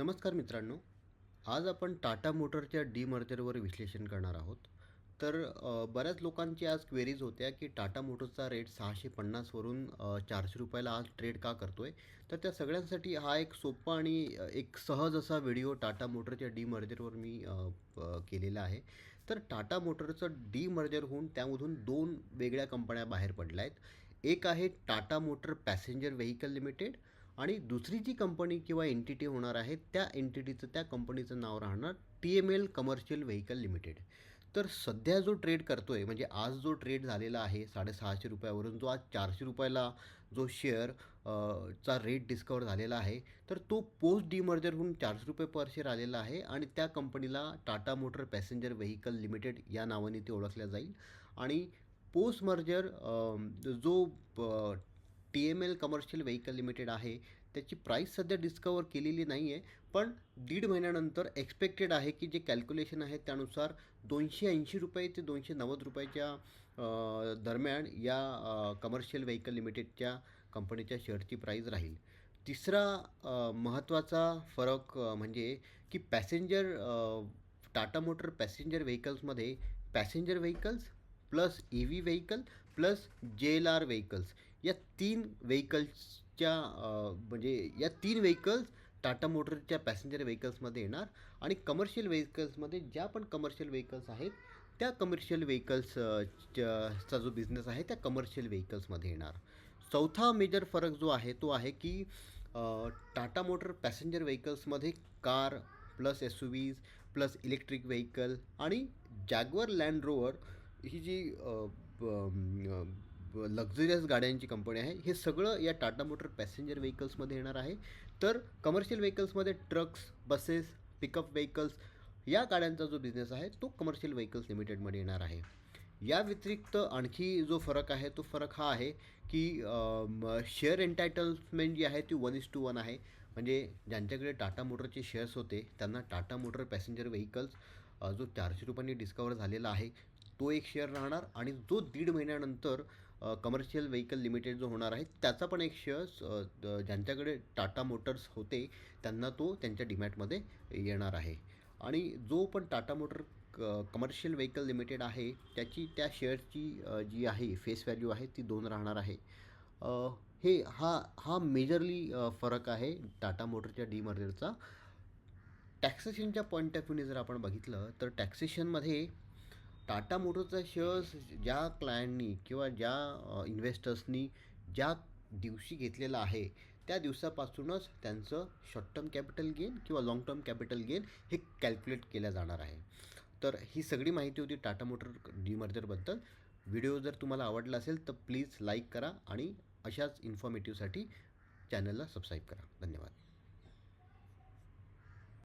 नमस्कार मित्रांनो आज आपण टाटा मोटरच्या डीमर्जरवर विश्लेषण करणार आहोत. तर बऱ्याच लोकांची आज क्वेरीज होत्या की टाटा मोटर्सचा रेट सहाशे पन्नासवरून चारशे रुपयाला आज ट्रेड का करतो आहे तर त्या सगळ्यांसाठी हा एक सोपा आणि एक सहज असा व्हिडिओ टाटा मोटरच्या डीमर्जरवर मी केलेला आहे. तर टाटा मोटरचं डीमर्जर होऊन त्यामधून दोन वेगळ्या कंपन्या बाहेर पडल्या आहेत एक आहे Tata motor passenger vehicle limited आणि दुसरी जी कंपनी किंवा एंटिटी होणार आहे त्या एंटिटीचं त्या कंपनीचं नाव राहणार T M L commercial vehicle limited तर सध्या जो ट्रेड करतो आहे म्हणजे आज जो ट्रेड झालेला आहे साडेसहाशे रुपयावरून जो आज चारशे रुपयाला जो शेअर चा रेट डिस्कवर झालेला आहे तर तो पोस्ट डिमर्जरहून चारशे रुपये पर शेअर आलेला आहे आणि त्या कंपनीला Tata motor passenger vehicle limited या नावाने ते ओळखल्या जाईल. आणि पोस्ट मर्जर जो T M L commercial vehicle limited आहे. त्याची प्राईस सध्या डिस्कवर केलेली नाही आहे पण दीड महिन्यानंतर एक्सपेक्टेड आहे की जे कॅल्क्युलेशन आहे त्यानुसार दोनशे ऐंशी रुपये ते दोनशे नव्वद रुपयाच्या दरम्यान या कमर्शियल व्हेकल लिमिटेडच्या कंपनीच्या शेअरची प्राईस राहील. तिसरा महत्त्वाचा फरक म्हणजे की passenger Tata motor passenger व्हेकल्समध्ये passenger vehicles plus E V vehicle plus J L R vehicles या तीन व्हेकल्सच्या म्हणजे या तीन व्हेकल्स टाटा मोटरच्या पॅसेंजर व्हेकल्समध्ये येणार आणि कमर्शियल व्हेकल्समध्ये ज्या पण कमर्शियल व्हेकल्स आहेत त्या कमर्शियल व्हेकल्स चा जो बिझनेस आहे त्या कमर्शियल व्हेकल्समध्ये येणार. चौथा मेजर फरक जो आहे तो आहे की Tata motor passenger व्हेकल्समध्ये car plus S U Vs plus electric vehicle आणि जॅगवर लँड रोवर ही जी लक्झरियस गाड्यांची कंपनी आहे. हे सगळं या टाटा मोटर पॅसेंजर व्हेकल्समध्ये येणार आहे. तर कमर्शियल व्हेकल्समध्ये ट्रक्स बसेस पिकअप व्हेकल्स या गाड्यांचा जो बिझनेस आहे तो कमर्शियल व्हेकल्स लिमिटेडमध्ये येणार आहे. या व्यतिरिक्त आणखी जो फरक आहे तो फरक हा आहे की शेअर एन्टायटलमेंट जी आहे ती वन इज टू वन आहे. म्हणजे ज्यांच्याकडे टाटा मोटरचे शेअर्स होते त्यांना टाटा मोटर पॅसेंजर व्हेकल्स जो चारशे रुपयांनी डिस्कवर झालेला आहे तो एक शेअर राहणार आणि जो दीड महिन्यानंतर कमर्शियल व्हेकल लिमिटेड जो होणार आहे त्याचा पण एक शेअर्स ज्यांच्याकडे टाटा मोटर्स होते त्यांना तो त्यांच्या डिमॅटमध्ये येणार आहे. आणि जो पण Tata motor commercial vehicle limited आहे त्याची त्या शेअरची जी आहे फेस व्हॅल्यू आहे ती दोन राहणार आहे. हे हा हा मेजरली फरक आहे टाटा मोटरच्या डीमर्जरचा टॅक्सेशनच्या पॉईंट ऑफ व्ह्यूने जर आपण बघितलं तर टॅक्सेशनमध्ये टाटा मोटरचा शेअर्स ज्या क्लायंटनी किंवा ज्या इन्व्हेस्टर्सनी ज्या दिवशी घेतलेला आहे त्या दिवसापासूनच त्यांचं शॉर्ट टर्म कॅपिटल गेन किंवा लाँग टर्म कॅपिटल गेन हे कॅल्क्युलेट केलं जाणार आहे. तर ही सगळी माहिती होती टाटा मोटर डीमर्जरबद्दल व्हिडिओ जर तुम्हाला आवडला असेल तर प्लीज लाईक करा आणि अशाच इन्फॉर्मेटिव्हसाठी चॅनलला सबस्क्राईब करा. धन्यवाद.